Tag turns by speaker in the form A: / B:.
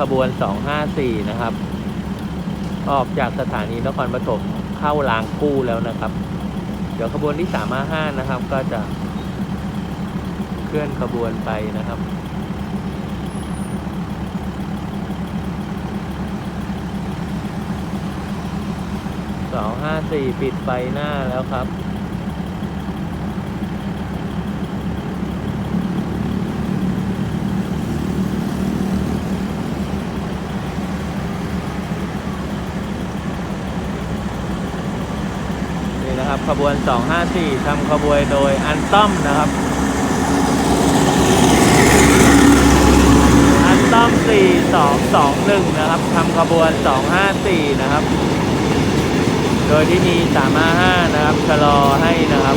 A: ขบวน 254 นะครับ ออกจากสถานีนครปฐมเข้ารางกู้แล้วนะครับ เดี๋ยวขบวนที่ 355 นะครับ ก็จะเคลื่อนขบวนไปนะครับสองห้าสี่ปิดไฟหน้าแล้วครับ นี่นะครับขบวน 254ทำขบวนโดยอันต้อมนะครับ อันต้อม 4221 นะครับทำขบวน 254 นะครับ โดยที่มี355 นะครับชะลอให้นะครับ